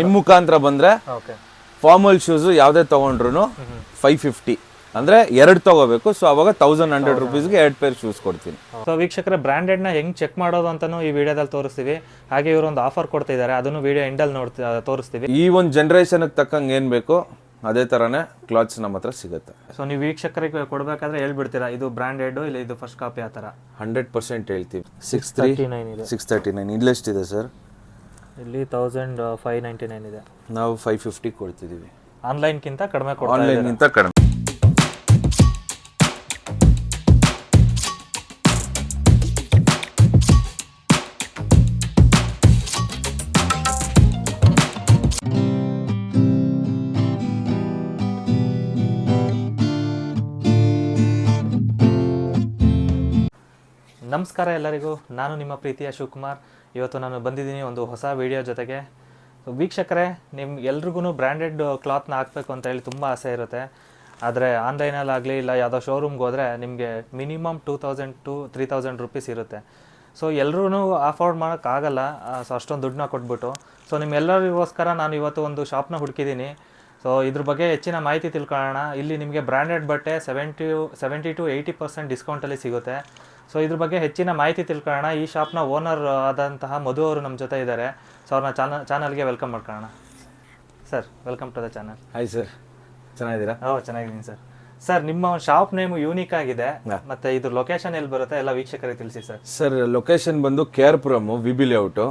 ನಿಮ್ಮ ಮುಖಾಂತರ ಬಂದ್ರೆ ಓಕೆ ಫಾರ್ಮಲ್ ಶೂಸ್ ಯಾವ್ದೇ ತಗೊಂಡ್ರು ಫೈವ್ ಫಿಫ್ಟಿ ಅಂದ್ರೆ ಎರಡು ತಗೋಬೇಕು ಸೊ ಅವಾಗ ತೌಸಂಡ್ ಹಂಡ್ರೆಡ್ ರುಪೀಸ್ಗೆ ಎರಡು ಪೇರ್ ಶೂಸ್ ಕೊಡ್ತೀನಿ. ಸೊ ವೀಕ್ಷಕರ ಬ್ರ್ಯಾಂಡೆಡ್ನ ಹೆಂಗ್ ಚೆಕ್ ಮಾಡೋದು ಅಂತಾನು ಈ ವಿಡಿಯೋದಲ್ಲಿ ತೋರಿಸ್ತೀವಿ. ಹಾಗೆ ಇವರು ಒಂದು ಆಫರ್ ಕೊಡ್ತಾ ಇದ್ದಾರೆ ಅದನ್ನು ವಿಡಿಯೋ ಎಂಡಲ್ಲಿ ನೋಡ್ತಾ ತೋರಿಸ್ತೀವಿ. ಈ ಒಂದು ಜನ್ರೇಷನ್ಗೆ ತಕ್ಕಂಗೆ ಏನು ಬೇಕು ಅದೇ ಥರನೇ ಕ್ಲಾತ್ಸ್ ನಮ್ಮ ಹತ್ರ ಸಿಗುತ್ತೆ. ಸೊ ನೀವು ವೀಕ್ಷಕರಿಗೆ ಕೊಡಬೇಕಾದ್ರೆ ಹೇಳ್ಬಿಡ್ತೀರಾ ಇದು ಬ್ರ್ಯಾಂಡೆಡ್ ಇಲ್ಲ ಇದು ಫಸ್ಟ್ ಕಾಪಿ ಆ ಥರ? ಹಂಡ್ರೆಡ್ ಪರ್ಸೆಂಟ್ ಹೇಳ್ತೀವಿ. ಸಿಕ್ಸ್ ತ್ರೀ ನೈನ್ ಇದೆ. ಸಿಕ್ಸ್ ತರ್ಟಿ ನೈನ್ ಇಲ್ಲೆಷ್ಟಿದೆ ಸರ್ ಇಲ್ಲಿ ತೌಸಂಡ್ ಫೈವ್ ನೈಂಟಿ ನೈನ್ ಇದೆ. ನಾವು ಫೈವ್ ಫಿಫ್ಟಿ ಕೊಡ್ತಿದ್ದೀವಿ. ಆನ್ಲೈನ್ಗಿಂತ ಕಡಿಮೆ ಕೊಡ್ತಾ ಆನ್ಲೈನ್ಗಿಂತ ಕಡಿಮೆ. ನಮಸ್ಕಾರ ಎಲ್ಲರಿಗೂ. ನಾನು ನಿಮ್ಮ ಪ್ರೀತಿಯ ಶಿವಕುಮಾರ್ ಇವತ್ತು ನಾನು ಬಂದಿದ್ದೀನಿ ಒಂದು ಹೊಸ ವಿಡಿಯೋ ಜೊತೆಗೆ. ವೀಕ್ಷಕರೇ ನಿಮ್ಮ ಎಲ್ರಿಗೂ ಬ್ರ್ಯಾಂಡೆಡ್ ಕ್ಲಾತ್ನ ಹಾಕಬೇಕು ಅಂತ ಹೇಳಿ ತುಂಬ ಆಸೆ ಇರುತ್ತೆ. ಆದರೆ ಆನ್ಲೈನಲ್ಲಾಗಲಿ ಇಲ್ಲ. ಯಾವುದೋ ಶೋರೂಮ್ಗೆ ಹೋದರೆ ನಿಮಗೆ minimum two thousand to three thousand rupees ಇರುತ್ತೆ. ಸೊ ಎಲ್ಲರೂ ಅಫೋರ್ಡ್ ಮಾಡೋಕ್ಕಾಗಲ್ಲ ಸೊ ಅಷ್ಟೊಂದು ದುಡ್ಡನ್ನ ಕೊಟ್ಬಿಟ್ಟು. ಸೊ ನಿಮ್ಮೆಲ್ಲರಿಗೋಸ್ಕರ ನಾನು ಇವತ್ತು ಒಂದು ಶಾಪ್ನ ಹುಡುಕಿದ್ದೀನಿ. ಸೊ ಇದ್ರ ಬಗ್ಗೆ ಹೆಚ್ಚಿನ ಮಾಹಿತಿ ತಿಳ್ಕೊಳ್ಳೋಣ. ಇಲ್ಲಿ ನಿಮಗೆ ಬ್ರ್ಯಾಂಡೆಡ್ ಬಟ್ಟೆ seventy seventy to eighty percent ಡಿಸ್ಕೌಂಟಲ್ಲಿ ಸಿಗುತ್ತೆ. ಸೊ ಇದ್ರ ಬಗ್ಗೆ ಹೆಚ್ಚಿನ ಮಾಹಿತಿ ತಿಳ್ಕೊಳ್ಳೋಣ. ಈ ಶಾಪ್ನ ಓನರ್ ಆದಂತಹ ಮಧು ಅವರು ನಮ್ಮ ಜೊತೆ ಇದ್ದಾರೆ. ಸೊ ಅವ್ರನ್ನ ಚಾನಲ್ ಚಾನಲ್ಗೆ ವೆಲ್ಕಮ್ ಮಾಡ್ಕೊಳ್ಳೋಣ. Sir welcome to the channel hi sir ಚೆನ್ನಾಗಿದ್ದೀರಾ? ಓ ಚೆನ್ನಾಗಿದ್ದೀನಿ ಸರ್ ಸರ್ ನಿಮ್ಮ ಶಾಪ್ ನೇಮ್ ಯೂನಿಕ್ ಆಗಿದೆ. ಮತ್ತೆ ಇದು ಲೊಕೇಶನ್ ಎಲ್ಲಿ ಬರುತ್ತೆ? ಎಲ್ಲ ವೀಕ್ಷಕರಿಗೆ ತಿಳಿಸಿ ಸರ್ ಸರ್ ಲೊಕೇಶನ್ ಬಂದು K R Puram VB layout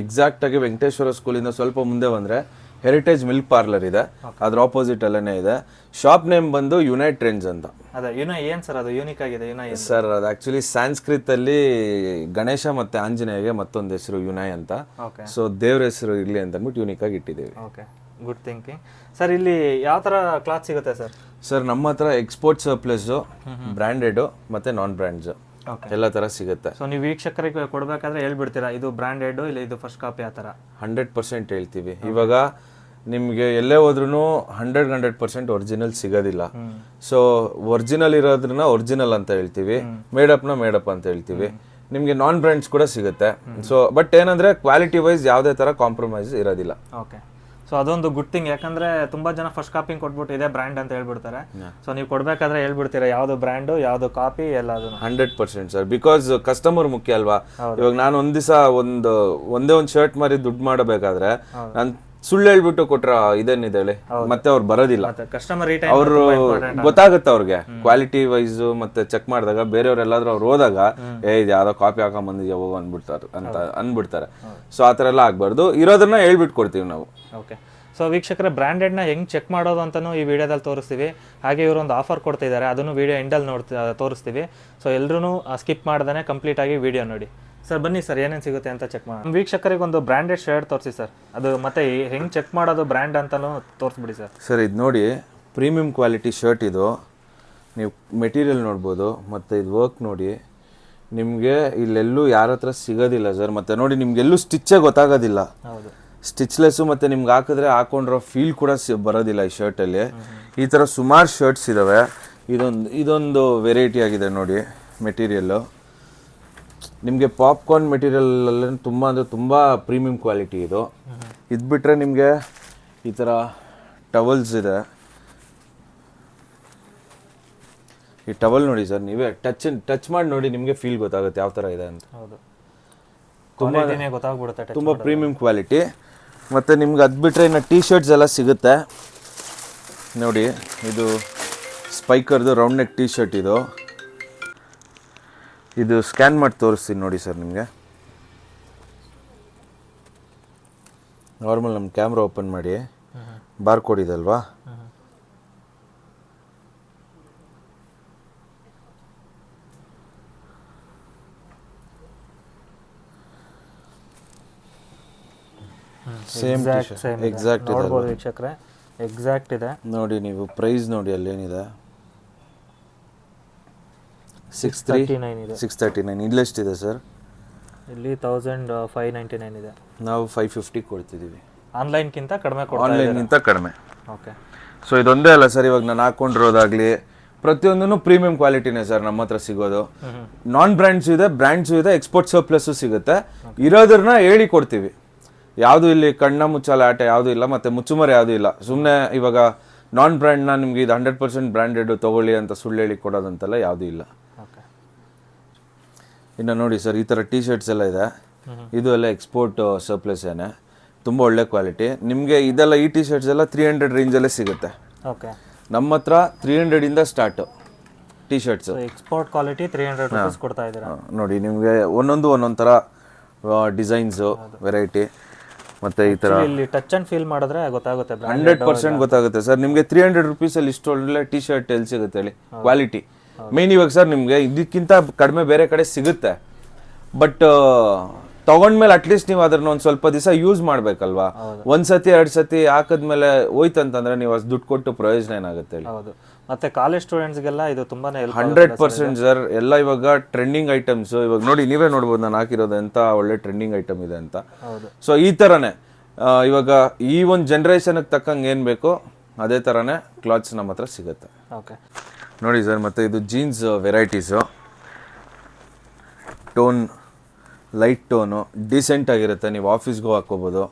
exact ಆಗಿ ವೆಂಕಟೇಶ್ವರ ಸ್ಕೂಲಿಂದ ಸ್ವಲ್ಪ ಮುಂದೆ ಬಂದ್ರೆ ಹೆರಿಟೇಜ್ ಮಿಲ್ಕ್ ಪಾರ್ಲರ್ ಇದೆ. ಅದ್ರ ಆಪೋಸಿಟ್ ಅಲ್ಲೇ ಇದೆ. ಶಾಪ್ ನೇಮ್ ಬಂದು ಯುನೈಟ್ ಟ್ರೆಂಡ್ಸ್ ಅಂತ. ಅದ ಯುನೋ ಏನು ಸರ್ ಅದು? ಯೂನಿಕ್ ಆಗಿದೆ ಯುನೋ ಏನು ಸರ್ ಅದು ಆಕ್ಚುಲಿ ಸಾಂಸ್ಕೃತ್ ಅಲ್ಲಿ ಗಣೇಶ ಮತ್ತೆ ಆಂಜನೇಯಗೆ ಮತ್ತೊಂದು ಹೆಸರು ಯುನೈ ಅಂತ. ಸೊ ದೇವ್ರ ಹೆಸರು ಇರ್ಲಿ ಅಂತ ಅಂದ್ಬಿಟ್ಟು ಯೂನಿಕ್ ಆಗಿ ಇಟ್ಟಿದ್ದೀವಿ. ಓಕೆ ಗುಡ್ ಥಿಂಕಿಂಗ್ ಸರ್ ಇಲ್ಲಿ ಯಾವ ಥರ ಕ್ಲಾತ್ ಸಿಗುತ್ತೆ ಸರ್? ಸರ್ ನಮ್ಮ ಹತ್ರ ಎಕ್ಸ್ಪೋರ್ಟ್ ಸರ್ಪ್ಲಸ್ ಬ್ರ್ಯಾಂಡೆಡ್ ಮತ್ತೆ ನಾನ್ ಬ್ರ್ಯಾಂಡ್ಸ್. ಎಲ್ಲ ತರ ಸಿಗುತ್ತೆ. ಸೊ ನೀವು ವೀಕ್ಷಕರಿಗೆ ಕೊಡಬೇಕಾದ್ರೆ ಹೇಳ್ಬಿಡ್ತೀರಾ ಇದು ಬ್ರಾಂಡೆಡ್ ಇಲ್ಲ ಇದು ಫಸ್ಟ್ ಕಾಪಿ ಆ ಥರ ಹಂಡ್ರೆಡ್ ಪರ್ಸೆಂಟ್ ಹೇಳ್ತೀವಿ. ಇವಾಗ ನಿಮಗೆ ಎಲ್ಲೇ ಹೋದ್ರೂ ಹಂಡ್ರೆಡ್ ಹಂಡ್ರೆಡ್ ಪರ್ಸೆಂಟ್ ಒರಿಜಿನಲ್ ಸಿಗೋದಿಲ್ಲ. ಸೊ ಒರಿಜಿನಲ್ ಇರೋದ್ರನ್ನ ಒರಿಜಿನಲ್ ಅಂತ ಹೇಳ್ತೀವಿ. ಮೇಡಪ್ನ ಮೇಡಪ್ ಅಂತ ಹೇಳ್ತೀವಿ. ನಿಮಗೆ ನಾನ್ ಬ್ರ್ಯಾಂಡ್ಸ್ ಕೂಡ ಸಿಗುತ್ತೆ. ಸೊ ಬಟ್ ಏನಂದ್ರೆ ಕ್ವಾಲಿಟಿ ವೈಸ್ ಯಾವುದೇ ತರ ಕಾಂಪ್ರಮೈಸ್ ಇರೋದಿಲ್ಲ. ಓಕೆ ಸೊ ಅದೊಂದು ಗುಡ್ ಥಿಂಗ್ ಯಾಕಂದ್ರೆ ತುಂಬಾ ಜನ ಫಸ್ಟ್ ಕಾಪಿಂಗ್ ಕೊಟ್ಬಿಟ್ಟು ಇದೇ ಬ್ರ್ಯಾಂಡ್ ಅಂತ ಹೇಳ್ಬಿಡ್ತಾರೆ. ಸೊ ನೀವು ಕೊಡ್ಬೇಕಾದ್ರೆ ಹೇಳ್ಬಿಡ್ತೀರಾ ಯಾವ್ದು ಬ್ರ್ಯಾಂಡು ಯಾವ್ದು ಕಾಪಿ ಎಲ್ಲ hundred percent sir. Because customer ಮುಖ್ಯ ಅಲ್ವಾ? ಇವಾಗ ನಾನು ಒಂದ್ ದಿವಸ ಒಂದು ಒಂದೇ ಒಂದು ಶರ್ಟ್ ಮಾರಿ ದುಡ್ಡು ಮಾಡಬೇಕಾದ್ರೆ ನಾನು ಸುಳ್ಳು ಹೇಳ್ಬಿಟ್ಟು ಕೊಟ್ರ ಇದೇನಿದೆ ಹೇಳಿ ಮತ್ತೆ ಅವ್ರು ಬರೋದಿಲ್ಲ. ಕಸ್ಟಮರ್ ಅವರು ಗೊತ್ತಾಗುತ್ತೆ ಅವ್ರಿಗೆ. ಕ್ವಾಲಿಟಿ ವೈಸ್ ಮತ್ತೆ ಚೆಕ್ ಮಾಡಿದಾಗ ಬೇರೆಯವ್ರೆಲ್ಲಾದ್ರೂ ಅವ್ರು ಹೋದಾಗ ಏ ಇದು ಯಾವ್ದೋ ಕಾಪಿ ಹಾಕೊಂಡ್ ಬಂದಿದ್ಯಾ ಹೋಗು ಅಂತ ಅನ್ಬಿಡ್ತಾರೆ ಸೊ ಆತರ ಎಲ್ಲ ಆಗ್ಬಾರ್ದು. ಇರೋದನ್ನ ಹೇಳ್ಬಿಟ್ಟು ಕೊಡ್ತೀವಿ ನಾವು. ಓಕೆ ಸೊ ವೀಕ್ಷಕರ ಬ್ರ್ಯಾಂಡೆಡ್ನ ಹೆಂಗ್ ಚೆಕ್ ಮಾಡೋದು ಅಂತಾನೂ ಈ ವಿಡಿಯೋದಲ್ಲಿ ತೋರಿಸ್ತೀವಿ. ಹಾಗೆ ಇವರು ಒಂದು ಆಫರ್ ಕೊಡ್ತಾ ಇದ್ದಾರೆ ಅದನ್ನು ವಿಡಿಯೋ ಎಂಡಲ್ಲಿ ನೋಡ್ತಾ ತೋರಿಸ್ತೀವಿ. ಸೊ ಎಲ್ಲರೂ ಸ್ಕಿಪ್ ಮಾಡ್ದೇ ಕಂಪ್ಲೀಟ್ ಆಗಿ ವಿಡಿಯೋ ನೋಡಿ. ಸರ್ ಬನ್ನಿ ಸರ್ ಏನೇನು ಸಿಗುತ್ತೆ ಅಂತ ಚೆಕ್ ಮಾಡಿ ವೀಕ್ಷಕರಿಗೆ ಒಂದು ಬ್ರ್ಯಾಂಡೆಡ್ ಶರ್ಟ್ ತೋರಿಸಿ ಸರ್. ಅದು ಮತ್ತೆ ಹೆಂಗ್ ಚೆಕ್ ಮಾಡೋದು ಬ್ರ್ಯಾಂಡ್ ಅಂತಲೂ ತೋರಿಸ್ಬಿಡಿ ಸರ್. ಸರ್ ಇದು ನೋಡಿ ಪ್ರೀಮಿಯಂ ಕ್ವಾಲಿಟಿ ಶರ್ಟ್ ಇದು. ನೀವು ಮೆಟೀರಿಯಲ್ ನೋಡ್ಬೋದು ಮತ್ತು ಇದು ವರ್ಕ್ ನೋಡಿ. ನಿಮಗೆ ಇಲ್ಲೆಲ್ಲೂ ಯಾರ ಹತ್ರ ಸಿಗೋದಿಲ್ಲ ಸರ್. ಮತ್ತು ನೋಡಿ ನಿಮಗೆಲ್ಲೂ ಸ್ಟಿಚ್ಚೇ ಗೊತ್ತಾಗೋದಿಲ್ಲ. ಹೌದು. ಸ್ಟಿಚ್ಲೆಸ್ಸು ಮತ್ತು ನಿಮ್ಗೆ ಹಾಕಿದ್ರೆ ಹಾಕೊಂಡಿರೋ ಫೀಲ್ ಕೂಡ ಸಿ ಬರೋದಿಲ್ಲ ಈ ಶರ್ಟಲ್ಲಿ ಈ ಥರ ಸುಮಾರು ಶರ್ಟ್ಸ್ ಇದ್ದಾವೆ ಇದೊಂದು ಇದೊಂದು ವೆರೈಟಿ ಆಗಿದೆ ನೋಡಿ ಮೆಟೀರಿಯಲ್ಲು ನಿಮಗೆ ಪಾಪ್ಕಾರ್ನ್ ಮೆಟೀರಿಯಲಲ್ಲಿ ತುಂಬ ಅಂದರೆ ತುಂಬ ಪ್ರೀಮಿಯಂ ಕ್ವಾಲಿಟಿ ಇದು. ಇದು ಬಿಟ್ಟರೆ ನಿಮಗೆ ಈ ಥರ ಟವಲ್ಸ್ ಇದೆ. ಈ ಟವಲ್ ನೋಡಿ ಸರ್ ನೀವೇ ಟಚ್ ಟಚ್ ಮಾಡಿ ನೋಡಿ ನಿಮಗೆ ಫೀಲ್ ಗೊತ್ತಾಗುತ್ತೆ ಯಾವ ಥರ ಇದೆ ಅಂತ. ಹೌದು. ಕ್ವಾಲಿಟಿನೇ ಗೊತ್ತಾಗ್ಬಿಡುತ್ತೆ ತುಂಬ ಪ್ರೀಮಿಯಂ ಕ್ವಾಲಿಟಿ. ಮತ್ತು ನಿಮ್ಗೆ ಅದು ಬಿಟ್ಟರೆ ಇನ್ನು ಟೀ ಶರ್ಟ್ಸ್ ಎಲ್ಲ ಸಿಗುತ್ತೆ. ನೋಡಿ ಇದು ಸ್ಪೈಕರ್ದು ರೌಂಡ್ ನೆಕ್ ಟೀ ಶರ್ಟ್ ಇದು. ಇದು ಸ್ಕ್ಯಾನ್ ಮಾಡಿ ತೋರಿಸ್ತೀನಿ ನೋಡಿ ಸರ್ ನಿಮಗೆ. ನಾರ್ಮಲ್ ನಮ್ಮ ಕ್ಯಾಮ್ರಾ ಓಪನ್ ಮಾಡಿ. ಬಾರ್ ಕೋಡ್ ಇದಲ್ವಾ ಸೇಮ್ ಎಕ್ಸಾಕ್ಟ್ ಇದೆ. ಎಕ್ಸಾಕ್ಟ್ ಇದೆ. ನೋಡಿ ನೀವು ಪ್ರೈಸ್ ನೋಡಿ ಅಲ್ಲೇನಿದೆ. ಸಿಕ್ಸ್ ತ್ರೀ ತರ್ಟಿ ನೈನ್ ಇದೆ. ಸಿಕ್ಸ್ ತರ್ಟಿ ನೈನ್ ಇಲ್ಲೆಷ್ಟಿದೆ ಸರ್ ಇಲ್ಲಿ ತೌಸಂಡ್ ಫೈವ್ ನೈಂಟಿ ನೈನ್ ಇದೆ. ನಾವು ಫೈವ್ ಫಿಫ್ಟಿ ಕೊಡ್ತಿದ್ದೀವಿ ಆನ್ಲೈನ್ಗಿಂತ ಕಡಿಮೆ ಕೊಡ್ತಾ ಆನ್ಲೈನ್ಗಿಂತ ಕಡಿಮೆ. ಓಕೆ ಸೊ ಇದೊಂದೇ ಅಲ್ಲ ಸರ್ ಇವಾಗ ನಾನು ಹಾಕೊಂಡಿರೋದಾಗ್ಲಿ ಪ್ರತಿಯೊಂದೂ ಪ್ರೀಮಿಯಂ ಕ್ವಾಲಿಟಿನೇ ಸರ್ ನಮ್ಮ ಹತ್ರ ಸಿಗೋದು. ನಾನ್ ಬ್ರ್ಯಾಂಡ್ಸ್ ಇದೆ ಬ್ರ್ಯಾಂಡ್ಸು ಇದೆ ಎಕ್ಸ್ಪೋರ್ಟ್ ಸರ್ಪ್ಲಸ್ಸು ಸಿಗುತ್ತೆ. ಇರೋದನ್ನ ಹೇಳಿ ಕೊಡ್ತೀವಿ. ಯಾವುದು ಇಲ್ಲಿ ಕಣ್ಣ ಮುಚ್ಚಾಲ ಆಟ ಯಾವುದು ಇಲ್ಲ ಮತ್ತೆ ಮುಚ್ಚುಮರೆ ಯಾವುದು ಇಲ್ಲ. ಸುಮ್ಮನೆ ಇವಾಗ ನಾನ್ ಬ್ರ್ಯಾಂಡ್ನ ನಿಮ್ಗೆ ಇದು ಹಂಡ್ರೆಡ್ ಪರ್ಸೆಂಟ್ ಬ್ರ್ಯಾಂಡೆಡ್ ತಗೊಳ್ಳಿ ಅಂತ ಸುಳ್ಳು ಹೇಳಿ ಕೊಡೋದಂತೆಲ್ಲ ಯಾವುದೂ ಇಲ್ಲ. ಇನ್ನು ನೋಡಿ ಸರ್ ಈ ಥರ ಟೀ ಶರ್ಟ್ಸ್ ಎಲ್ಲ ಇದೆ. ಇದು ಎಲ್ಲ ಎಕ್ಸ್ಪೋರ್ಟ್ ಸರ್ಪ್ಲಸ್ ಏನೆ. ತುಂಬ ಒಳ್ಳೆ ಕ್ವಾಲಿಟಿ ನಿಮಗೆ ಇದೆಲ್ಲ ಈ ಟಿ ಶರ್ಟ್ಸ್ ಎಲ್ಲ ತ್ರೀ ಹಂಡ್ರೆಡ್ ರೇಂಜಲ್ಲೇ ಸಿಗುತ್ತೆ. ಓಕೆ ನಮ್ಮ ಹತ್ರ three ಹಂಡ್ರೆಡಿಂದ start T shirts export quality three hundred rupees ಕೊಡ್ತಾ ಇದ್ದೀರಾ? ನೋಡಿ ನಿಮಗೆ ಒಂದೊಂದು ಒಂದೊಂದು ಥರ ಡಿಸೈನ್ಸು ವೆರೈಟಿ ಮತ್ತು ಈ ಥರ ಇಲ್ಲಿ ಟಚ್ ಆ್ಯಂಡ್ ಫೀಲ್ ಮಾಡಿದ್ರೆ ಗೊತ್ತಾಗುತ್ತೆ ಹಂಡ್ರೆಡ್ ಪರ್ಸೆಂಟ್ ಗೊತ್ತಾಗುತ್ತೆ. ಸರ್ ನಿಮಗೆ ತ್ರೀ ಹಂಡ್ರೆಡ್ ರುಪೀಸಲ್ಲಿ ಇಷ್ಟು ಒಳ್ಳೆ ಟಿ ಶರ್ಟ್ ಎಲ್ಲಿ ಸಿಗುತ್ತೆ ಹೇಳಿ. ಕ್ವಾಲಿಟಿ ಮೇನ್ ಇವಾಗ ಸರ್ ನಿಮಗೆ ಇದಕ್ಕಿಂತ ಕಡಿಮೆ ಬೇರೆ ಕಡೆ ಸಿಗುತ್ತೆ. ಬಟ್ ತಗೊಂಡ್ಮೇಲೆ ಅಟ್ಲೀಸ್ಟ್ ನೀವು ಅದನ್ನ ಒಂದು ಸ್ವಲ್ಪ ದಿವಸ ಯೂಸ್ ಮಾಡ್ಬೇಕಲ್ವಾ? ಒಂದ್ ಸತಿ ಎರಡ್ ಸತಿ ಹಾಕದ್ಮೇಲೆ ಹೋಯ್ತಂತಂದ್ರೆ ನೀವು ಅಷ್ಟು ದುಡ್ಡು ಕೊಟ್ಟು ಪ್ರಯೋಜನ ಏನಾಗುತ್ತೆ ಹೇಳಿ? ಹೌದು. ಮತ್ತೆ ಕಾಲೇಜ್ ಸ್ಟೂಡೆಂಟ್ಸ್ಗೆಲ್ಲ ಇದು ತುಂಬಾನೇ ಹಂಡ್ರೆಡ್ ಪರ್ಸೆಂಟ್ ಸರ್ ಎಲ್ಲ ಇವಾಗ ಟ್ರೆಂಡಿಂಗ್ ಐಟಮ್ಸ್ ಇವಾಗ ನೋಡಿ ನೀವೇ ನೋಡ್ಬೋದು ನಾನು ಹಾಕಿರೋದು ಎಂತ ಒಳ್ಳೆ ಟ್ರೆಂಡಿಂಗ್ ಐಟಮ್ ಇದೆ ಅಂತ. ಸೊ ಈ ಥರನೇ ಇವಾಗ ಈ ಒಂದು ಜನ್ರೇಷನ್ಗೆ ತಕ್ಕಂಗೆ ಏನು ಬೇಕೋ ಅದೇ ಥರನೇ ಕ್ಲಾತ್ಸ್ ನಮ್ಮ ಹತ್ರ ಸಿಗುತ್ತೆ. ಓಕೆ ನೋಡಿ ಸರ್ ಮತ್ತು ಇದು jeans varieties tone light tone decent ಆಗಿರುತ್ತೆ. ನೀವು ಆಫೀಸ್ಗೂ ಹಾಕ್ಕೋಬೋದು.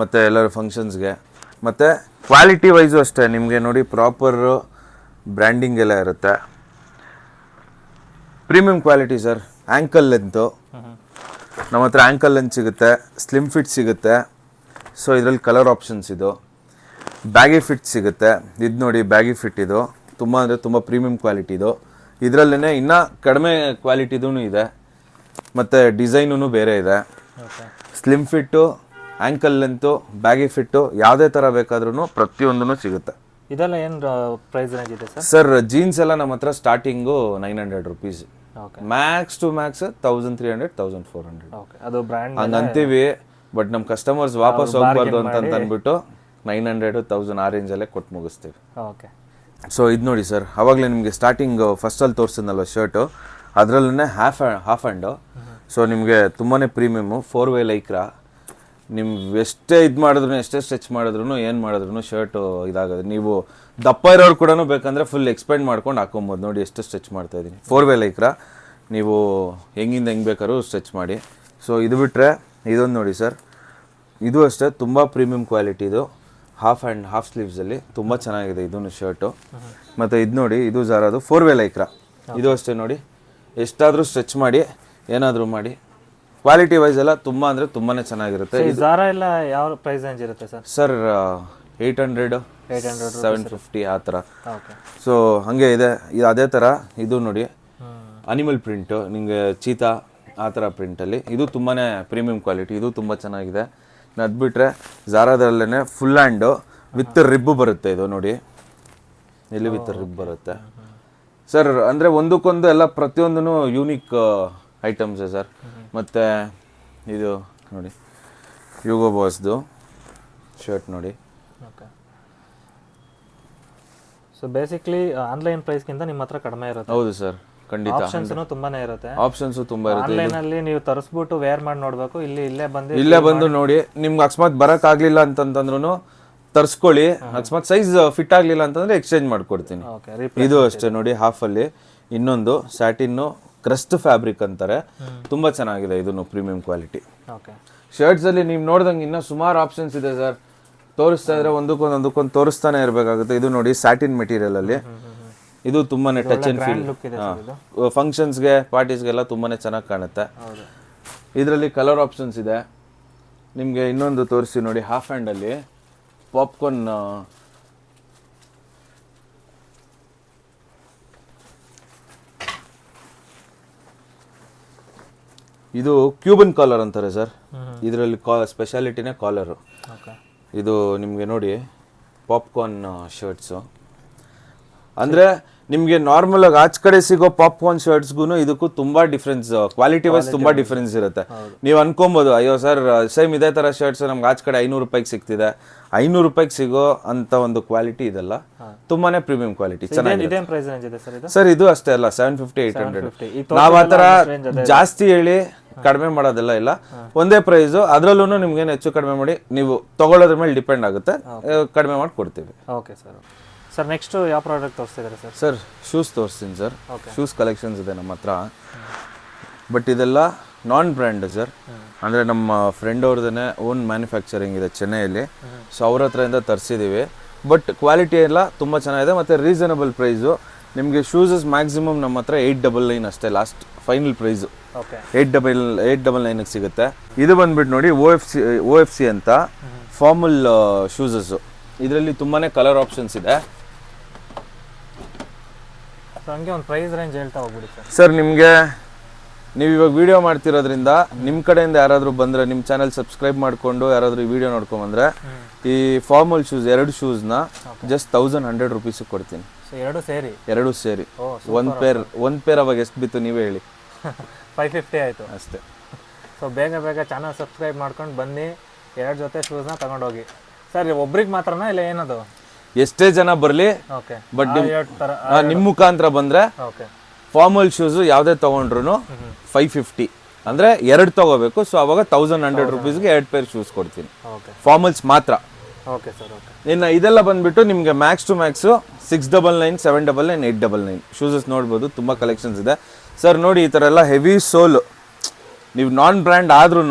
ಮತ್ತು ಎಲ್ಲರ ಫಂಕ್ಷನ್ಸ್ಗೆ ಮತ್ತು ಕ್ವಾಲಿಟಿ ವೈಸು ಅಷ್ಟೇ. ನಿಮಗೆ ನೋಡಿ ಪ್ರಾಪರ್ ಬ್ರ್ಯಾಂಡಿಂಗ್ ಎಲ್ಲ ಇರುತ್ತೆ. Premium quality sir. Ankle length ನಮ್ಮ ಹತ್ರ ಆ್ಯಂಕಲ್ ಲೆಂತ್ ಸಿಗುತ್ತೆ. ಸ್ಲಿಮ್ ಫಿಟ್ ಸಿಗುತ್ತೆ. ಸೊ ಇದರಲ್ಲಿ ಕಲರ್ ಆಪ್ಷನ್ಸ್ ಇದು. ಬ್ಯಾಗಿ ಫಿಟ್ ಸಿಗುತ್ತೆ. ಇದು ನೋಡಿ ಬ್ಯಾಗಿ ಫಿಟ್ ಇದು. ತುಂಬ ಅಂದರೆ ತುಂಬ ಪ್ರೀಮಿಯಂ ಕ್ವಾಲಿಟಿದು ಇದರಲ್ಲೇ ಇನ್ನೂ ಕಡಿಮೆ ಕ್ವಾಲಿಟಿದೂ ಇದೆ. ಮತ್ತು ಡಿಸೈನೂ ಬೇರೆ ಇದೆ. Slim fit ankle length baggy fit ಯಾವುದೇ ಥರ ಬೇಕಾದ್ರೂ ಪ್ರತಿಯೊಂದೂ ಸಿಗುತ್ತೆ. ಇದೆಲ್ಲ ಏನು ಪ್ರೈಸ್ ರೇಂಜ್ ಇದೆ ಸರ್? ಸರ್ ಜೀನ್ಸ್ ಎಲ್ಲ ನಮ್ಮ ಹತ್ರ starting nine hundred rupees okay max to max thousand three hundred thousand four hundred okay ಅದು ಬ್ರ್ಯಾಂಡ್ ಹಂಗೆ ಅಂತೀವಿ ಬಟ್ ನಮ್ಮ ಕಸ್ಟಮರ್ಸ್ ವಾಪಸ್ ಹೋಗ್ಬಾರ್ದು ಅಂತ ಅಂದ್ಬಿಟ್ಟು ನೈನ್ ಹಂಡ್ರೆಡು ತೌಸಂಡ್ ಆ ರೇಂಜಲ್ಲೇ ಕೊಟ್ಟು ಮುಗಿಸ್ತೀವಿ. ಓಕೆ ಸೊ ಇದು ನೋಡಿ ಸರ್ ಆವಾಗಲೇ ನಿಮಗೆ ಸ್ಟಾರ್ಟಿಂಗ್ ಫಸ್ಟಲ್ಲಿ ತೋರಿಸಿದ್ನಲ್ವ ಶರ್ಟು ಅದರಲ್ಲೇ ಹಾಫ್ ಹಾಫ್ ಹ್ಯಾಂಡು ಸೊ ನಿಮಗೆ ತುಂಬಾ ಪ್ರೀಮಿಯಮು ಫೋರ್ ವೇ ಲೈಕ್ರಾ ನಿಮ್ಗೆ ಎಷ್ಟೇ ಇದು ಮಾಡಿದ್ರು ಎಷ್ಟೇ ಸ್ಟ್ರೆಚ್ ಮಾಡಿದ್ರು ಏನು ಮಾಡಿದ್ರು ಶರ್ಟು ಇದಾಗೋದು ನೀವು ದಪ್ಪ ಇರೋರು ಕೂಡ ಬೇಕಂದರೆ ಫುಲ್ ಎಕ್ಸ್ಪೆಂಡ್ ಮಾಡ್ಕೊಂಡು ಹಾಕೊಬೋದು ನೋಡಿ ಎಷ್ಟು ಸ್ಟ್ರೆಚ್ ಮಾಡ್ತಾ ಇದ್ದೀನಿ. ಫೋರ್ ವೇ ಲೈಕ್ರಾ ನೀವು ಹೆಂಗಿಂದ ಹೆಂಗೆ ಬೇಕಾದ್ರೂ ಸ್ಟ್ರೆಚ್ ಮಾಡಿ. ಸೊ ಇದು ಬಿಟ್ಟರೆ ಇದೊಂದು ನೋಡಿ ಸರ್ ಇದು ಅಷ್ಟೇ, ತುಂಬ ಪ್ರೀಮಿಯಂ ಕ್ವಾಲಿಟಿ ಇದು. ಹಾಫ್ ಆ್ಯಂಡ್ ಹಾಫ್ ಸ್ಲೀವ್ಸಲ್ಲಿ ತುಂಬ ಚೆನ್ನಾಗಿದೆ ಇದೂ ಶರ್ಟು ಮತ್ತು ಇದು ನೋಡಿ ಇದು ಜಾರದು ಫೋರ್ ವೇ ಲೈಕ್ರಾ ಇದು ಅಷ್ಟೇ ನೋಡಿ. ಎಷ್ಟಾದರೂ ಸ್ಟ್ರೆಚ್ ಮಾಡಿ ಏನಾದರೂ ಮಾಡಿ. ಕ್ವಾಲಿಟಿ ವೈಸ್ ಎಲ್ಲ ತುಂಬ ಅಂದರೆ ತುಂಬಾ ಚೆನ್ನಾಗಿರುತ್ತೆ. ಈ ಜಾರ ಎಲ್ಲ ಯಾವ ಪ್ರೈಸ್ ರೇಂಜ್ ಇರುತ್ತೆ sir sir eight hundred eight hundred seven fifty ಆ ಥರ. ಸೊ ಹಾಗೆ ಇದೆ. ಇದು ಅದೇ ಥರ ಇದು ನೋಡಿ. ಅನಿಮಲ್ ಪ್ರಿಂಟು ನಿಮಗೆ ಚೀತಾ ಆ ಥರ ಪ್ರಿಂಟಲ್ಲಿ ಇದು ತುಂಬಾ ಪ್ರೀಮಿಯಂ ಕ್ವಾಲಿಟಿ ಇದು ತುಂಬ ಚೆನ್ನಾಗಿದೆ. ಅದು ಬಿಟ್ಟರೆ ಫುಲ್ ಹ್ಯಾಂಡು ವಿತ್ ರಿಬ್ಬು ಬರುತ್ತೆ ಇದು ನೋಡಿ. ಎಲ್ಲಿ ವಿತ್ ರಿಬ್ ಬರುತ್ತೆ. ಸರ್ ಅಂದರೆ ಒಂದಕ್ಕೊಂದು ಎಲ್ಲ ಪ್ರತಿಯೊಂದೂ ಯೂನಿಕ್ ಐಟಮ್ಸೇ ಸರ್ ಮತ್ತು ಇದು ನೋಡಿ ಯುಗೋ ಬಾಸ್ದು ಶರ್ಟ್ ನೋಡಿ. ಓಕೆ ಸೊ ಬೇಸಿಕ್ಲಿ ಆನ್ಲೈನ್ ಪ್ರೈಸ್ಗಿಂತ ನಿಮ್ಮ ಹತ್ರ ಕಡಿಮೆ ಇರುತ್ತೆ. ಹೌದು ಸರ್ ಖಂಡಿತ ತುಂಬಾನೇ ಇರುತ್ತೆ. ಆಪ್ಷನ್ಸ್ ತುಂಬಾ ಇರುತ್ತೆ. ಆನ್ಲೈನ್ ಅಲ್ಲಿ ನೀವು ತರಿಸ್ಬಿಟ್ಟು ವೇರ್ ಮಾಡಿ ನೋಡ್ಬೇಕು. ಇಲ್ಲಿ ಇಲ್ಲೇ ಬಂದು ಇಲ್ಲೇ ಬಂದು ನೋಡಿ ನಿಮ್ಗೆ ಅಕಸ್ಮಾತ್ ಬರಕ್ ಆಗ್ಲಿಲ್ಲ ಅಂತಂದ್ರೂ ತರ್ಸ್ಕೊಳ್ಳಿ ಅಕಸ್ಮಾತ್ ಸೈಜ್ ಫಿಟ್ ಆಗ್ಲಿಲ್ಲ ಅಂತಂದ್ರೆ ಎಕ್ಸ್ಚೇಂಜ್ ಮಾಡ್ಕೊಡ್ತೀನಿ. ಇದು ಅಷ್ಟೇ ನೋಡಿ ಹಾಫ್ ಅಲ್ಲಿ. ಇನ್ನೊಂದು ಸ್ಯಾಟಿನ್ ಕ್ರಸ್ಟ್ ಫ್ಯಾಬ್ರಿಕ್ ಅಂತಾರೆ. ತುಂಬಾ ಚೆನ್ನಾಗಿದೆ ಇದನ್ನು ಪ್ರೀಮಿಯಂ ಕ್ವಾಲಿಟಿ ಓಕೆ ಶರ್ಟ್ಸ್ ಅಲ್ಲಿ ನೀವು ನೋಡ್ದಂಗೆ ಇನ್ನೂ ಸುಮಾರು ಆಪ್ಷನ್ಸ್ ಇದೆ ಸರ್ ತೋರಿಸ್ತಾ ಇದ್ರೆ ಒಂದಕ್ಕೊಂದು ಒಂದಕ್ಕೊಂದು ತೋರಿಸ್ತಾನೆ ಇರಬೇಕಾಗುತ್ತೆ. ಇದು ನೋಡಿ ಸ್ಯಾಟಿನ್ ಮೆಟೀರಿಯಲ್ ಅಲ್ಲಿ. ಇದು ತುಂಬಾನೇ ಟಚ್ ಅಂಡ್ ಫೀಲ್ ಫಂಕ್ಷನ್ಸ್ಗೆ ಪಾರ್ಟೀಸ್ಗೆಲ್ಲ ತುಂಬಾನೇ ಚೆನ್ನಾಗಿ ಕಾಣುತ್ತೆ. ಇದರಲ್ಲಿ ಕಲರ್ ಆಪ್ಷನ್ಸ್ ಇದೆ. ನಿಮಗೆ ಇನ್ನೊಂದು ತೋರಿಸಿ ನೋಡಿ ಹಾಫ್ ಹ್ಯಾಂಡಲ್ಲಿ ಪಾಪ್ಕಾರ್ನ್ ಇದು ಕ್ಯೂಬನ್ ಕಾಲರ್ ಅಂತಾರೆ ಸರ್. ಇದರಲ್ಲಿ ಕಾ ಸ್ಪೆಷಾಲಿಟಿನೇ ಕಾಲರು ಇದು ನಿಮಗೆ ನೋಡಿ ಪಾಪ್ಕಾರ್ನ್ ಶರ್ಟ್ಸು ಅಂದರೆ ನಿಮಗೆ ನಾರ್ಮಲ್ ಆಗಿ ಆಚ ಕಡೆ ಸಿಗೋ ಪಾಪ್ಕಾರ್ನ್ ಶರ್ಟ್ಸ್ಗೂ ಇದಕ್ಕೂ ತುಂಬಾ ಡಿಫ್ರೆನ್ಸ್ ಕ್ವಾಲಿಟಿ ವೈಸ್ ತುಂಬಾ ಡಿಫ್ರೆನ್ಸ್ ಇರುತ್ತೆ. ನೀವು ಅನ್ಕೊಬೋದು ಅಯ್ಯೋ ಸರ್ ಸೇಮ್ ಇದೇ ತರ ಶರ್ಟ್ಸ್ ನಮ್ಗೆ ಆಚ ಕಡೆ ಐನೂರು ರೂಪಾಯಿಗೆ ಸಿಗ್ತಿದೆ. ಐನೂರು ರೂಪಾಯಿಗೆ ಸಿಗೋ ಅಂತ ಒಂದು ಕ್ವಾಲಿಟಿ ಇದೆಲ್ಲ. ತುಂಬಾನೇ ಪ್ರೀಮಿಯಂ ಕ್ವಾಲಿಟಿ ಚೆನ್ನಾಗಿದೆ. ಸರ್ ಇದು ಅಷ್ಟೇ ಅಲ್ಲ ಸೆವೆನ್ ಫಿಫ್ಟಿ ಏಟ್ ಹಂಡ್ರೆಡ್ 750. ಆತರ ನಾವು ಆ ಥರ ಜಾಸ್ತಿ ಹೇಳಿ ಕಡಿಮೆ ಮಾಡೋದೆಲ್ಲ ಇಲ್ಲ. ಒಂದೇ ಪ್ರೈಸು ಅದರಲ್ಲೂ ನಿಮ್ಗೇನು ಹೆಚ್ಚು ಕಡಿಮೆ ಮಾಡಿ ನೀವು ತಗೊಳ್ಳೋದ್ರ ಮೇಲೆ ಡಿಪೆಂಡ್ ಆಗುತ್ತೆ. ಕಡಿಮೆ ಮಾಡಿ ಕೊಡ್ತೀವಿ ಓಕೆ ಸರ್ ಸರ್ ನೆಕ್ಸ್ಟ್ ಯಾವ ಪ್ರಾಡಕ್ಟ್ ತೋರಿಸ್ತಿದ್ದಾರೆ ಸರ್ ಸರ್ ಶೂಸ್ ತೋರಿಸ್ತೀನಿ ಸರ್ ಶೂಸ್ ಕಲೆಕ್ಷನ್ಸ್ ಇದೆ ನಮ್ಮ ಹತ್ರ. ಬಟ್ ಇದೆಲ್ಲ ನಾನ್ ಬ್ರ್ಯಾಂಡ್ ಸರ್ ಅಂದರೆ ನಮ್ಮ ಫ್ರೆಂಡ್ ಅವ್ರದ್ದೇ ಓನ್ ಮ್ಯಾನುಫ್ಯಾಕ್ಚರಿಂಗ್ ಇದೆ ಚೆನ್ನೈಯಲ್ಲಿ. ಸೊ ಅವ್ರ ಹತ್ರದಿಂದ ತರಿಸಿದ್ದೀವಿ ಬಟ್ ಕ್ವಾಲಿಟಿ ಎಲ್ಲ ತುಂಬ ಚೆನ್ನಾಗಿದೆ ಮತ್ತು ರೀಸನಬಲ್ ಪ್ರೈಸು ನಿಮಗೆ ಶೂಸಸ್ ಮ್ಯಾಕ್ಸಿಮಮ್ ನಮ್ಮ ಹತ್ರ ಏಯ್ಟ್ ಡಬಲ್ ನೈನ್ ಅಷ್ಟೇ last final price eight double eight double ನೈನಿಗೆ ಸಿಗುತ್ತೆ. ಇದು ಬಂದ್ಬಿಟ್ಟು ನೋಡಿ O F C O F C ಅಂತ ಫಾರ್ಮಲ್ ಶೂಸಸ್ಸು ಇದರಲ್ಲಿ ತುಂಬಾ ಕಲರ್ ಆಪ್ಷನ್ಸ್ ಇದೆ. ಹಂಗೆ ಒಂದು ಪ್ರೈಸ್ ರೇಂಜ್ ಹೇಳ್ತಾ ಹೋಗ್ಬಿಡಿ ಸರ್. ಸರ್ ನಿಮಗೆ ನೀವು ಇವಾಗ ವಿಡಿಯೋ ಮಾಡ್ತಿರೋದ್ರಿಂದ ನಿಮ್ಮ ಕಡೆಯಿಂದ ಯಾರಾದರೂ ಬಂದರೆ ನಿಮ್ಮ ಚಾನಲ್ ಸಬ್ಸ್ಕ್ರೈಬ್ ಮಾಡಿಕೊಂಡು ಯಾರಾದರೂ ಈ ವಿಡಿಯೋ ನೋಡ್ಕೊಂಬಂದ್ರೆ ಈ ಫಾರ್ಮಲ್ ಶೂಸ್ ಎರಡು ಶೂಸ್ನ ಜಸ್ಟ್ ತೌಸಂಡ್ ಹಂಡ್ರೆಡ್ ರುಪೀಸಿಗೆ ಕೊಡ್ತೀನಿ. ಸೊ ಎರಡು ಸೇರಿ? ಎರಡು ಸೇರಿ. ಒಂದು ಪೇರ್ ಒಂದು ಪೇರ್ ಅವಾಗ ಎಷ್ಟು ಬಿತ್ತು ನೀವೇ ಹೇಳಿ. ಫೈವ್ ಫಿಫ್ಟಿ ಆಯಿತು. ಅಷ್ಟೇ. ಸೊ ಬೇಗ ಬೇಗ ಚಾನಲ್ ಸಬ್ಸ್ಕ್ರೈಬ್ ಮಾಡ್ಕೊಂಡು ಬನ್ನಿ. ಎರಡು ಜೊತೆ ಶೂಸ್ನ ತಗೊಂಡೋಗಿ. ಸರ್ ಒಬ್ರಿಗೆ ಮಾತ್ರನಾ ಇಲ್ಲ ಏನದು? ಎಷ್ಟೇ ಜನ ಬರಲಿ ಬಟ್ ನಿಮ್ಮ ಮುಖಾಂತರ ಬಂದ್ರೆ ಫಾರ್ಮಲ್ ಶೂಸ್ ಯಾವುದೇ ತಗೊಂಡ್ರು ಫೈವ್ ಫಿಫ್ಟಿ ಅಂದ್ರೆ ಎರಡು ತಗೋಬೇಕು ಸೊ ಅವಾಗ ತೌಸಂಡ್ ಹಂಡ್ರೆಡ್ ರುಪೀಸ್ಗೆ ಎರಡು ಪೇರ್ ಶೂಸ್ ಕೊಡ್ತೀನಿ. ಫಾರ್ಮಲ್ಸ್ ಮಾತ್ರ. ಓಕೆ ಸರ್ ಓಕೆ ಇನ್ನು ಇದೆಲ್ಲ ಬಂದ್ಬಿಟ್ಟು ನಿಮಗೆ max to max six double nine seven double nine eight double nine shoes ನೋಡ್ಬೋದು ತುಂಬ ಕಲೆಕ್ಷನ್ಸ್ ಇದೆ. ಸರ್ ನೋಡಿ ಈ ಥರ ಎಲ್ಲ ಹೆವಿ ಸೋಲು ನೀವು ನಾನ್ ಬ್ರ್ಯಾಂಡ್ ಆದ್ರೂ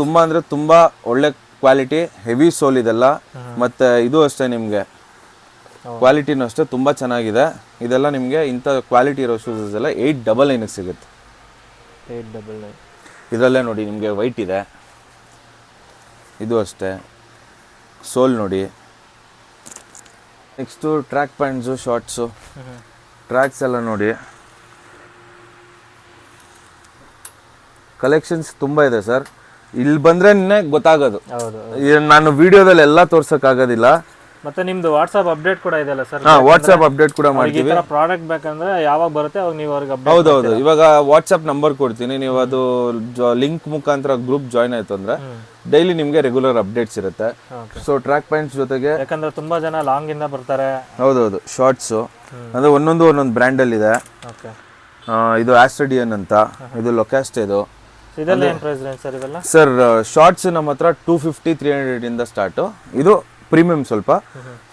ತುಂಬ ಅಂದರೆ ತುಂಬ ಒಳ್ಳೆ ಕ್ವಾಲಿಟಿ ಹೆವಿ ಸೋಲ್ ಇದೆಲ್ಲ. ಮತ್ತು ಇದು ಅಷ್ಟೇ ನಿಮಗೆ. ಕ್ವಾಲಿಟಿನೂ ಅಷ್ಟೇ ತುಂಬ ಚೆನ್ನಾಗಿದೆ. ಇದೆಲ್ಲ ನಿಮಗೆ ಇಂಥ ಕ್ವಾಲಿಟಿ ಇರೋ ಶೂಸಸ್ ಎಲ್ಲ ಏಯ್ಟ್ ಡಬಲ್ ನೈನಿಗೆ ಸಿಗುತ್ತೆ. ಏಯ್ಟ್ ಡಬಲ್ ನೈನ್ ಇದರಲ್ಲೇ ನೋಡಿ ನಿಮಗೆ ವೈಟ್ ಇದೆ. ಇದು ಅಷ್ಟೇ. ಸೋಲ್ ನೋಡಿ. Next track pants shorts tracks ಎಲ್ಲ ನೋಡಿ. ಕಲೆಕ್ಷನ್ಸ್ ತುಂಬ ಇದೆ ಸರ್ ಇಲ್ಲಿ ಬಂದ್ರೆ ಗೊತ್ತಾಗೋದು. ನಾನು ವಿಡಿಯೋದಲ್ಲಿ ಎಲ್ಲ ತೋರ್ಸೋಕ್ಕಾಗೋದಿಲ್ಲ. ಮತ್ತೆ ನಿಮ್ದು ವಾಟ್ಸ್ಆಪ್ ಅಪ್ಡೇಟ್ ಕೂಡ ಇದೆಯಲ್ಲ ಸರ್ ಹಾಂ ವಾಟ್ಸಪ್ ಅಪ್ಡೇಟ್ ಕೂಡ ಈ ಮಾಡ್ತೀವಿ. ತರ ಪ್ರಾಡಕ್ಟ್ ಬೇಕಂದ್ರೆ ಯಾವಾಗ ಬರುತ್ತೆ ಅವಾಗ ನೀವು ಅವ್ರಿಗೆ ಅಪ್ಡೇಟ್ ಹೌದೌದು. ಇವಾಗ ವಾಟ್ಸಪ್ ನಂಬರ್ ಕೊಡ್ತೀನಿ. ನೀವು ಅದು ಲಿಂಕ್ ಮುಖಾಂತರ ಗ್ರೂಪ್ ಜಾಯ್ನ್ ಆಯ್ತು ಅಂದ್ರೆ ಡೈಲಿ ನಿಮಗೆ ರೆಗ್ಯುಲರ್ ಅಪ್ಡೇಟ್ಸ್ ಇರುತ್ತೆ. ಸೊ ಟ್ರ್ಯಾಕ್ ಪ್ಯಾಂಟ್ಸ್ ಜೊತೆಗೆ ಯಾಕಂದ್ರೆ ತುಂಬಾ ಜನ ಲಾಂಗ್ ಇಂದ ಬರ್ತಾರೆ. ಹೌದೌದು. ಶಾರ್ಟ್ಸು ಅಂದ್ರೆ ಒಂದೊಂದು ಒಂದೊಂದು ಬ್ರ್ಯಾಂಡಲ್ಲಿ ಇದೆ. ಓಕೆ ಆ, ಇದು ಆಸ್ಟ್ರಡಿಯನ್ ಅಂತ. ಇದು ಲೊಕ್ಯಾಸ್ಟ್ ಇದು. ಇದೆಲ್ಲ ಏನ್ ಪ್ರೈಸ್ ರೇಂಜ್ ಸರ್ ಇವೆಲ್ಲ? ಸರ್ ಶಾರ್ಟ್ಸ್ ನಮ್ಮ ಹತ್ರ ಟೂ ಫಿಫ್ಟಿ ತ್ರೀ ಹಂಡ್ರೆಡ್ ಇಂದ ಸ್ಟಾರ್ಟು ಇದು ಪ್ರೀಮಿಯಂ ಸ್ವಲ್ಪ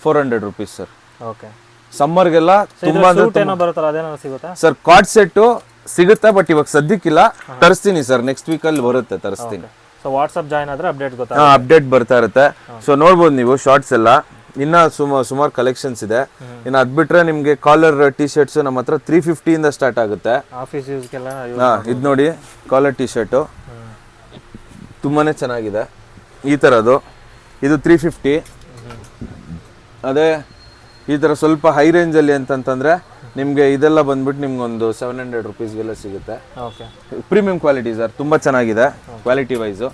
four hundred rupees sir okay ಸಮ್ಮರ್ಗೆಲ್ಲ ತುಂಬಾ ಅಂದ್ರೆ ಸೂಟ್ ಏನೋ ಬರುತ್ತಲ್ಲ ಅದೇನೋ ಸಿಗುತ್ತಾ? ಸರ್ ಕಾರ್ಡ್ ಸೆಟ್ಟು ಸಿಗುತ್ತೆ ಬಟ್ ಇವಾಗ ಸದ್ಯಕ್ಕಿಲ್ಲ. ತರಿಸ್ತೀನಿ ಸರ್ ನೆಕ್ಸ್ಟ್ ವೀಕಲ್ಲಿ ಬರುತ್ತೆ ತರಿಸ್ತೀನಿ. ಸೊ ವಾಟ್ಸಪ್ ಜಾಯ್ನ್ ಆದ್ರೆ ಅಪ್ಡೇಟ್ ಗೊತ್ತಾ ಹಾ ಅಪ್ಡೇಟ್ ಬರ್ತಾ ಇರುತ್ತೆ. ಸೊ ನೋಡ್ಬೋದು ನೀವು ಶಾರ್ಟ್ಸ್ ಎಲ್ಲ. ಇನ್ನ ಸುಮ ಸುಮಾರು ಕಲೆಕ್ಷನ್ಸ್ ಇದೆ. ಇನ್ನು ಅದ್ ಬಿಟ್ರೆ ನಿಮ್ಗೆ ಕಾಲರ್ ಟಿ ಶರ್ಟ್ಸ್ ನಮ್ಮ ಹತ್ರ ತ್ರೀ ಫಿಫ್ಟಿಯಿಂದ ಸ್ಟಾರ್ಟ್ ಆಗುತ್ತೆ. ಆಫೀಸ್ ಯೂಸ್ಗೆಲ್ಲ ಹಾ ಇದು ನೋಡಿ ಕಾಲರ್ ಟಿ ಶರ್ಟು ತುಂಬಾನೇ ಚೆನ್ನಾಗಿದೆ. ಈ ಥರದ್ದು ಇದು ತ್ರೀ ಫಿಫ್ಟಿ ಅದೇ ಈ ಥರ ಸ್ವಲ್ಪ ಹೈ ರೇಂಜಲ್ಲಿ ಅಂತಂತಂದರೆ ನಿಮಗೆ ಇದೆಲ್ಲ ಬಂದ್ಬಿಟ್ಟು ನಿಮ್ಗೊಂದು ಸೆವೆನ್ ಹಂಡ್ರೆಡ್ ರುಪೀಸ್ಗೆಲ್ಲ ಸಿಗುತ್ತೆ. ಓಕೆ ಪ್ರೀಮಿಯಂ ಕ್ವಾಲಿಟಿ ಸರ್ ತುಂಬ ಚೆನ್ನಾಗಿದೆ. ಕ್ವಾಲಿಟಿ ವೈಸು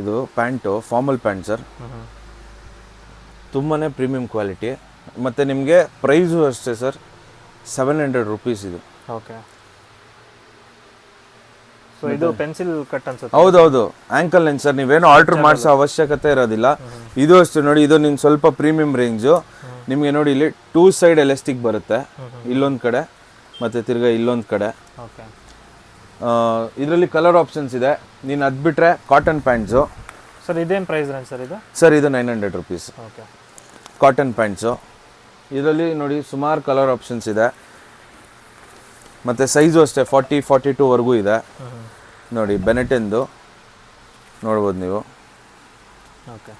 ಇದು ಪ್ಯಾಂಟು ಫಾರ್ಮಲ್ ಪ್ಯಾಂಟ್ ಸರ್ ತುಂಬಾ ಪ್ರೀಮಿಯಂ ಕ್ವಾಲಿಟಿ ಮತ್ತು ನಿಮಗೆ ಪ್ರೈಸು ಅಷ್ಟೇ ಸರ್ ಸೆವೆನ್ ಹಂಡ್ರೆಡ್ ರುಪೀಸ್ ಇದು. ಓಕೆ ಸೊ ಇದು ಪೆನ್ಸಿಲ್ ಕಟ್ ಅನ್ಸುತ್ತೆ. ಹೌದೌದು. ಆಂಕಲ್ ಲೆನ್ಸ್ ಸರ್ ನೀವೇನು ಆರ್ಡರ್ ಮಾಡಿಸೋ ಅವಶ್ಯಕತೆ ಇರೋದಿಲ್ಲ. ಇದು ಅಷ್ಟು ನೋಡಿ ಇದು ನಿಮ್ಗೆ ಸ್ವಲ್ಪ ಪ್ರೀಮಿಯಂ ರೇಂಜು ನಿಮಗೆ ನೋಡಿ ಇಲ್ಲಿ ಟೂ ಸೈಡ್ ಎಲೆಸ್ಟಿಕ್ ಬರುತ್ತೆ. ಇಲ್ಲೊಂದು ಕಡೆ ಮತ್ತು ತಿರ್ಗಾ ಇಲ್ಲೊಂದು ಕಡೆ. ಓಕೆ ಇದರಲ್ಲಿ ಕಲರ್ ಆಪ್ಷನ್ಸ್ ಇದೆ. ನೀನು ಅದು ಬಿಟ್ಟರೆ ಕಾಟನ್ ಪ್ಯಾಂಟ್ಸು ಸರ್ ಇದೇನು ಪ್ರೈಸ್ ರೇಂಜ್ ಸರ್ ಇದು? ಸರ್ ಇದು nine hundred rupees okay cotton pants ಇದರಲ್ಲಿ ನೋಡಿ ಸುಮಾರು ಕಲರ್ ಆಪ್ಷನ್ಸ್ ಇದೆ. ಮತ್ತು ಸೈಜು ಅಷ್ಟೇ ಫಾರ್ಟಿ ಫಾರ್ಟಿ ಟೂವರೆಗೂ ಇದೆ. ನೋಡಿ ಬೆನೆಟೆಂದು ನೋಡ್ಬೋದು ನೀವು. ಓಕೆ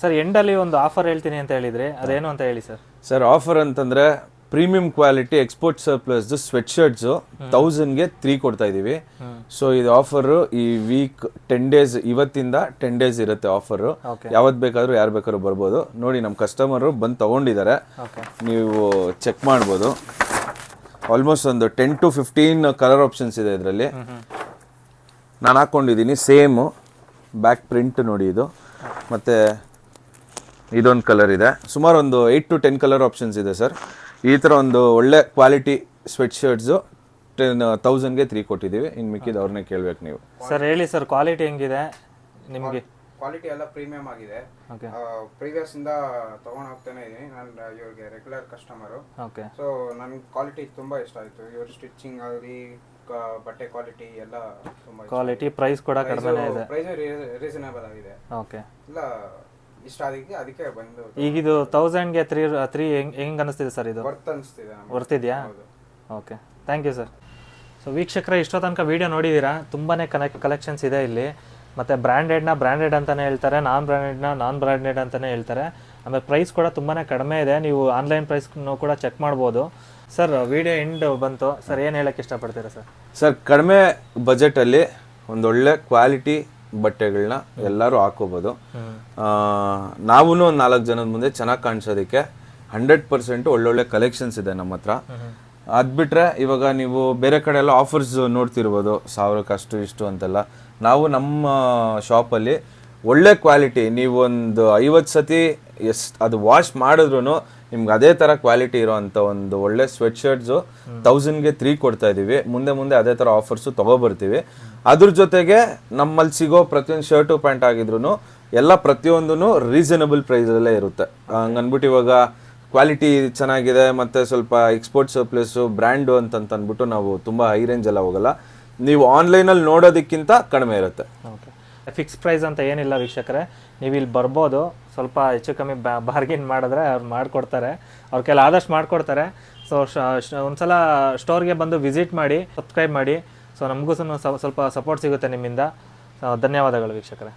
ಸರ್ ಎಂಡಲ್ಲಿ ಒಂದು ಆಫರ್ ಹೇಳ್ತೀನಿ ಅಂತ ಹೇಳಿದರೆ ಅದೇನು ಅಂತ ಹೇಳಿ ಸರ್ ಸರ್ ಆಫರ್ ಅಂತಂದರೆ ಪ್ರೀಮಿಯಂ ಕ್ವಾಲಿಟಿ ಎಕ್ಸ್ಪೋರ್ಟ್ ಸರ್ಪ್ಲಸ್ದು ಸ್ವೆಟ್ ಶರ್ಟ್ಸು ತೌಸಂಡ್ಗೆ ತ್ರೀ ಕೊಡ್ತಾ ಇದ್ದೀವಿ ಸೊ ಇದು ಆಫರು ಈ ವೀಕ್ ಟೆನ್ ಡೇಸ್ ಇವತ್ತಿಂದ ಟೆನ್ ಡೇಸ್ ಇರುತ್ತೆ ಆಫರು. ಯಾವತ್ತು ಬೇಕಾದರೂ ಯಾರು ಬೇಕಾದ್ರೂ ಬರ್ಬೋದು. ನೋಡಿ ನಮ್ಮ ಕಸ್ಟಮರು ಬಂದು ತೊಗೊಂಡಿದ್ದಾರೆ. ನೀವು ಚೆಕ್ ಮಾಡ್ಬೋದು. ಆಲ್ಮೋಸ್ಟ್ ಒಂದು ten to fifteen colour options ಇದೆ ಇದರಲ್ಲಿ. ನಾನು ಹಾಕ್ಕೊಂಡಿದ್ದೀನಿ ಸೇಮು ಬ್ಯಾಕ್ ಪ್ರಿಂಟ್ ನೋಡಿ ಇದು. ಮತ್ತು ಇದೊಂದು ಕಲರ್ ಇದೆ. ಸುಮಾರು ಒಂದು eight to ten colour options ಇದೆ ಸರ್ ಈ ಥರ ಒಂದು ಒಳ್ಳೆ ಕ್ವಾಲಿಟಿ ಸ್ವೆಟ್ ಶರ್ಟ್ಸು ಟೆನ್ ತೌಸಂಡ್ಗೆ ತ್ರೀ ಕೊಟ್ಟಿದ್ದೀವಿ. ಇನ್ನು ಮಿಕ್ಕಿದ ಅವ್ರನ್ನೇ ಕೇಳಬೇಕು ನೀವು. ಸರ್ ಹೇಳಿ ಸರ್ ಕ್ವಾಲಿಟಿ ಹೆಂಗಿದೆ? ನಿಮಗೆ? ಕ್ವಾಲಿಟಿ ಎಲ್ಲ ಪ್ರೀಮಿಯಂ ಆಗಿದೆ. ಓಕೆ ಪ್ರೀವಿಯಸ್ ಇಂದ ತಗೊಂಡು ಹೋಗ್ತಾನೆ ಇದೀನಿ. ನಾನು ಇವ್ರಿಗೆ ರೆಗ್ಯುಲರ್ ಕಸ್ಟಮರು ಓಕೆ ಸೊ ನನ್ ಕ್ವಾಲಿಟಿ ತುಂಬಾ ಇಷ್ಟ ಆಯ್ತು. ಇವ್ರ ಸ್ಟಿಚಿಂಗ್ ಆಗಲಿ ಬಟ್ಟೆ ಕ್ವಾಲಿಟಿ ಎಲ್ಲ ತುಂಬಾ ಕ್ವಾಲಿಟಿ ಪ್ರೈಸ್ ಕೂಡ ಕಡಿಮೆ ಇದೆ. ಪ್ರೈಸ್ ರೀಸನೇಬಲ್ ಆಗಿದೆ. ಓಕೆ ಇಲ್ಲ ಇಷ್ಟ ಅದಕ್ಕೆ ಅದಕ್ಕೆ ಬಂದು ಈಗ ಇದು ತೌಸಂಡ್ಗೆ ತ್ರೀ ತ್ರೀ ಹೆಂಗ್ ಹೆಂಗ್ ಅನಿಸ್ತಿದೆ ಸರ್ ಇದು? ವರ್ತ್ ಅನಿಸ್ತಿದೆ ನಮ್ಗೆ. ವರ್ತಿದ್ಯಾ okay thank you sir so ವೀಕ್ಷಕರ ಇಷ್ಟೋ ತನಕ ವೀಡಿಯೋ ನೋಡಿದ್ದೀರಾ ತುಂಬಾ ಕಲೆಕ್ಷನ್ಸ್ ಇದೆ ಇಲ್ಲಿ. ಮತ್ತು ಬ್ರ್ಯಾಂಡೆಡ್ನ ಬ್ರ್ಯಾಂಡೆಡ್ ಅಂತಲೇ ಹೇಳ್ತಾರೆ ನಾನ್ ಬ್ರ್ಯಾಂಡೆಡ್ನ ನಾನ್ ಬ್ರ್ಯಾಂಡೆಡ್ ಅಂತಲೇ ಹೇಳ್ತಾರೆ. ಆಮೇಲೆ ಪ್ರೈಸ್ ಕೂಡ ತುಂಬಾ ಕಡಿಮೆ ಇದೆ. ನೀವು ಆನ್ಲೈನ್ ಪ್ರೈಸ್ನು ಕೂಡ ಚೆಕ್ ಮಾಡ್ಬೋದು. ಸರ್ ವಿಡಿಯೋ ಎಂಡ್ ಬಂತು. ಸರ್ ಏನು ಹೇಳಕ್ಕೆ ಇಷ್ಟಪಡ್ತೀರಾ ಸರ್ ಸರ್ ಕಡಿಮೆ ಬಜೆಟಲ್ಲಿ ಒಂದೊಳ್ಳೆ ಕ್ವಾಲಿಟಿ ಬಟ್ಟೆಗಳನ್ನ ಎಲ್ಲರೂ ಹಾಕೋಬೋದು ನಾವೂ ಒಂದು ನಾಲ್ಕು ಜನದ ಮುಂದೆ ಚೆನ್ನಾಗಿ ಕಾಣಿಸೋದಕ್ಕೆ ಹಂಡ್ರೆಡ್ ಪರ್ಸೆಂಟ್ ಒಳ್ಳೊಳ್ಳೆ ಕಲೆಕ್ಷನ್ಸ್ ಇದೆ ನಮ್ಮ ಹತ್ರ. ಅದು ಬಿಟ್ರೆ ಇವಾಗ ನೀವು ಬೇರೆ ಕಡೆ ಎಲ್ಲ ಆಫರ್ಸ್ ನೋಡ್ತಿರ್ಬೋದು. ಸಾವಿರಕ್ಕೆ ಅಷ್ಟು ಇಷ್ಟು ಅಂತೆಲ್ಲ. ನಾವು ನಮ್ಮ ಶಾಪಲ್ಲಿ ಒಳ್ಳೆ ಕ್ವಾಲಿಟಿ ನೀವೊಂದು ಐವತ್ತು ಸತಿ ಎಸ್ ಅದು ವಾಶ್ ಮಾಡಿದ್ರು ನಿಮ್ಗೆ ಅದೇ ಥರ ಕ್ವಾಲಿಟಿ ಇರೋವಂಥ ಒಂದು ಒಳ್ಳೆ ಸ್ವೆಟ್ ಶರ್ಟ್ಸು ತೌಸಂಡ್ಗೆ ತ್ರೀ ಕೊಡ್ತಾ ಇದ್ದೀವಿ ಮುಂದೆ ಮುಂದೆ ಅದೇ ಥರ ಆಫರ್ಸು ತೊಗೊಬರ್ತೀವಿ. ಅದ್ರ ಜೊತೆಗೆ ನಮ್ಮಲ್ಲಿ ಸಿಗೋ ಪ್ರತಿಯೊಂದು ಶರ್ಟು ಪ್ಯಾಂಟ್ ಆಗಿದ್ರು ಎಲ್ಲ ಪ್ರತಿಯೊಂದೂ ರೀಸನಬಲ್ ಪ್ರೈಸಲ್ಲೇ ಇರುತ್ತೆ. ಹಂಗನ್ಬಿಟ್ಟು ಇವಾಗ ಕ್ವಾಲಿಟಿ ಚೆನ್ನಾಗಿದೆ ಮತ್ತು ಸ್ವಲ್ಪ ಎಕ್ಸ್ಪೋರ್ಟ್ ಸರ್ಪ್ಲೇಸು ಬ್ರ್ಯಾಂಡು ಅಂತಂತಂದ್ಬಿಟ್ಟು ನಾವು ತುಂಬ ಹೈ ರೇಂಜೆಲ್ಲ ಹೋಗಲ್ಲ. ನೀವು ಆನ್ಲೈನಲ್ಲಿ ನೋಡೋದಕ್ಕಿಂತ ಕಡಿಮೆ ಇರುತ್ತೆ. ಓಕೆ ಫಿಕ್ಸ್ ಪ್ರೈಸ್ ಅಂತ ಏನಿಲ್ಲ ವೀಕ್ಷಕರೇ. ನೀವು ಇಲ್ಲಿ ಬರ್ಬೋದು. ಸ್ವಲ್ಪ ಹೆಚ್ಚು ಕಮ್ಮಿ ಬಾರ್ಗಿನ್ ಮಾಡಿದ್ರೆ ಅವ್ರು ಮಾಡಿಕೊಡ್ತಾರೆ. ಅವ್ರ ಕೆಲ ಆದಷ್ಟು ಮಾಡಿಕೊಡ್ತಾರೆ. ಸೊ ಒಂದ್ಸಲ ಸ್ಟೋರ್ಗೆ ಬಂದು ವಿಸಿಟ್ ಮಾಡಿ ಸಬ್ಸ್ಕ್ರೈಬ್ ಮಾಡಿ. ಸೊ ನಮಗೂ ಸ್ವಲ್ಪ ಸಪೋರ್ಟ್ ಸಿಗುತ್ತೆ ನಿಮ್ಮಿಂದ. ಧನ್ಯವಾದಗಳು ವೀಕ್ಷಕರೇ.